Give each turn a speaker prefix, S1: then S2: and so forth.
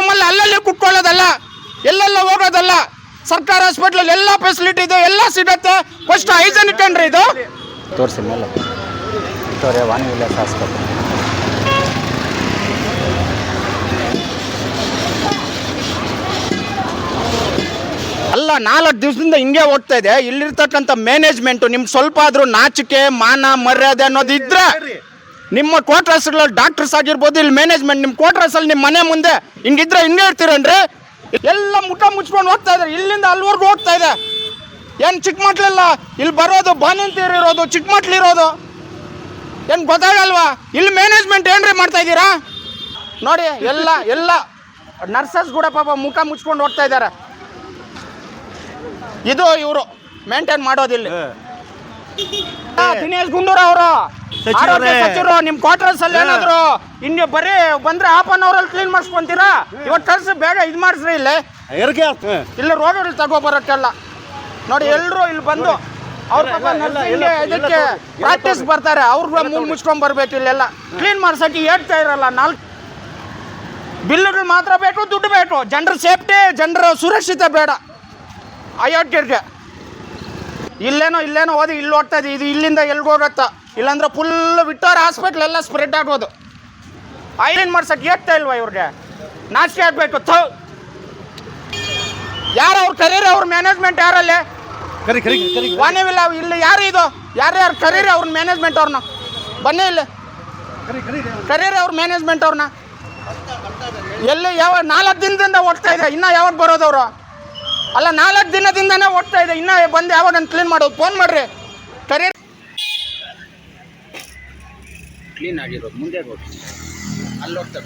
S1: ರೂಮಲ್ಲಿ ಅಲ್ಲಲ್ಲಿ ಕುಟ್ಕೊಳ್ಳೋದಲ್ಲ ಎಲ್ಲೆಲ್ಲ ಹೋಗೋದಲ್ಲ ಸರ್ಕಾರಿ ಹಾಸ್ಪಿಟ್ಲಲ್ಲಿ ಎಲ್ಲ ಫೆಸಿಲಿಟಿ ಇದೆ ಎಲ್ಲ ಸಿಗತ್ತೆ. ಫಸ್ಟ್ ಐಜನ್ ಕಣ್ರಿ ಇದು?
S2: ತೋರಿಸಿ ಮೇಲೆ. ವಿಕ್ಟೋರಿಯಾ ವಾಣಿ
S1: ಅಲ್ಲ ನಾಲ್ಕು ದಿವಸದಿಂದ ಹಿಂಗೆ ಓಡ್ತಾ ಇದೆ. ಇಲ್ಲಿರ್ತಕ್ಕಂಥ ಮ್ಯಾನೇಜ್ಮೆಂಟು ನಿಮ್ಗೆ ಸ್ವಲ್ಪ ಆದರೂ ನಾಚಿಕೆ ಮಾನ ಮರ್ಯಾದೆ ಅನ್ನೋದು ಇದ್ರೆ ನಿಮ್ಮ ಕ್ವಾರ್ಟರ್ಸ್ಗಳಲ್ಲಿ ಡಾಕ್ಟರ್ಸ್ ಆಗಿರ್ಬೋದು, ಇಲ್ಲಿ ಮ್ಯಾನೇಜ್ಮೆಂಟ್ ನಿಮ್ಮ ಕ್ವಾರ್ಟರ್ಸಲ್ಲಿ ನಿಮ್ಮ ಮನೆ ಮುಂದೆ ಹಿಂಗಿದ್ರೆ ಹಿಂಗೆ ಇರ್ತೀರನ್ರಿ ಎಲ್ಲ ಮುಖ ಮುಚ್ಕೊಂಡು ಹೋಗ್ತಾ ಇದ್ದಾರೆ. ಇಲ್ಲಿಂದ ಅಲ್ಲಿವರೆಗೂ ಹೋಗ್ತಾ ಇದೆ. ಏನು ಚಿಕ್ಕ ಮಕ್ಳೆಲ್ಲ? ಇಲ್ಲಿ ಬರೋದು ಬಾನಂತೀರ್ ಇರೋದು, ಚಿಕ್ಕ ಇರೋದು. ಏನು ಗೊತ್ತಾಗಲ್ವಾ? ಇಲ್ಲಿ ಮ್ಯಾನೇಜ್ಮೆಂಟ್ ಏನ್ರಿ ಮಾಡ್ತಾ ಇದ್ದೀರಾ? ನೋಡಿ, ಎಲ್ಲ ಎಲ್ಲ ನರ್ಸಸ್ ಕೂಡ ಪಾಪ ಮುಖ ಮುಚ್ಕೊಂಡು ಹೋಗ್ತಾ ಇದ್ದಾರೆ. ಇದು ಇವರು ಮೇಂಟೈನ್ ಮಾಡೋದಿಲ್ಲ. ದಿನೇಶ್ ಗುಂಡೂರ್ ಅವರು. ಆರೋಗ್ಯ ಸಚಿವರು ನಿಮ್ ಕ್ವಾರ್ಟರ್ಸ್ ಅಲ್ಲಿ ಏನಾದ್ರು ಇನ್ನು ಬರೀ ಬಂದ್ರೆ ಹಾಫ್ ಅನ್ ಅವರಲ್ಲಿ ಕ್ಲೀನ್ ಮಾಡಿಸ್ಕೊಂತೀರಾ? ಇವತ್ತು ಕಳ್ಸಿ ಬೇಗ ಇದು ಮಾಡಿಸ್ರಿ ಇಲ್ಲಿ. ಇಲ್ಲ ರೋಗಗಳು ತಗೋ ಬರೋಕ್ಕೆಲ್ಲ. ನೋಡಿ ಎಲ್ಲರೂ ಇಲ್ಲಿ ಬಂದು ಅವ್ರ ಇದಕ್ಕೆ ಪ್ರಾಕ್ಟೀಸ್ ಬರ್ತಾರೆ. ಅವ್ರ ಮೂಗ್ ಮುಚ್ಕೊಂಡ್ ಬರ್ಬೇಕು ಇಲ್ಲೆಲ್ಲ. ಕ್ಲೀನ್ ಮಾಡ್ಸಕ್ಕೆ ಹೇಳ್ತಾ ಇರಲ್ಲ. ನಾಲ್ಕು ಬಿಲ್ಗಳು ಮಾತ್ರ ಬೇಕು ದುಡ್ಡು ಬೇಕು. ಜನರ ಸೇಫ್ಟಿ ಜನರ ಸುರಕ್ಷಿತ ಬೇಡ. ಅಯೋಗ್ಯರಿಗೆ. ಇಲ್ಲೇನೋ ಇಲ್ಲೇನೋ ಓದಿ ಇಲ್ಲಿ ಹೋಗ್ತಾ ಇದೆ ಇದು ಇಲ್ಲಿಂದ ಎಲ್ಗೆ ಹೋಗತ್ತ? ಇಲ್ಲಾಂದ್ರೆ ಫುಲ್ ವಿಕ್ಟೋರ್ ಹಾಸ್ಪಿಟ್ಲ್ ಎಲ್ಲ ಸ್ಪ್ರೆಡ್ ಆಗೋದು. ಐರನ್ ಮಾಡ್ಸಕ್ಕೆ ಏಟ್ತಾ ಇಲ್ವಾ ಇವ್ರಿಗೆ? ನಾಚಿಕೆ ಆಗಬೇಕು. ಥೋ. ಯಾರು ಅವ್ರ ಕರೀರಿ ಅವ್ರ ಮ್ಯಾನೇಜ್ಮೆಂಟ್ ಯಾರಲ್ಲಿ? ವಾಣಿವಿಲ್ಲ ಇಲ್ಲಿ ಯಾರು ಇದು? ಯಾರು ಯಾರು ಕರೀರಿ ಅವ್ರ ಮ್ಯಾನೇಜ್ಮೆಂಟ್ ಅವ್ರನ್ನ ಬನ್ನಿ ಇಲ್ಲಿ. ಕರೀರಿ ಅವ್ರ ಮ್ಯಾನೇಜ್ಮೆಂಟ್ ಅವ್ರನ್ನ ಎಲ್ಲಿ ಯಾವ ನಾಲ್ಕು ದಿನದಿಂದ ಹೋಗ್ತಾ ಇದೆ ಇನ್ನೂ ಯಾವಾಗ ಬರೋದವರು ಅಲ್ಲ, ನಾಲ್ಕು ದಿನದಿಂದನೇ ಓಡ್ತಾ ಇದೆ. ಇನ್ನೂ ಬಂದು ಯಾವಾಗ ಕ್ಲೀನ್ ಮಾಡೋದು? ಫೋನ್ ಮಾಡ್ರಿ. ಕರೆ
S2: ಕ್ಲೀನ್ ಆಗಿರೋದು. ಮುಂದೆ ಕೊಡಿ ಅಲ್ಲಿ ಹೋಗ್ತಾ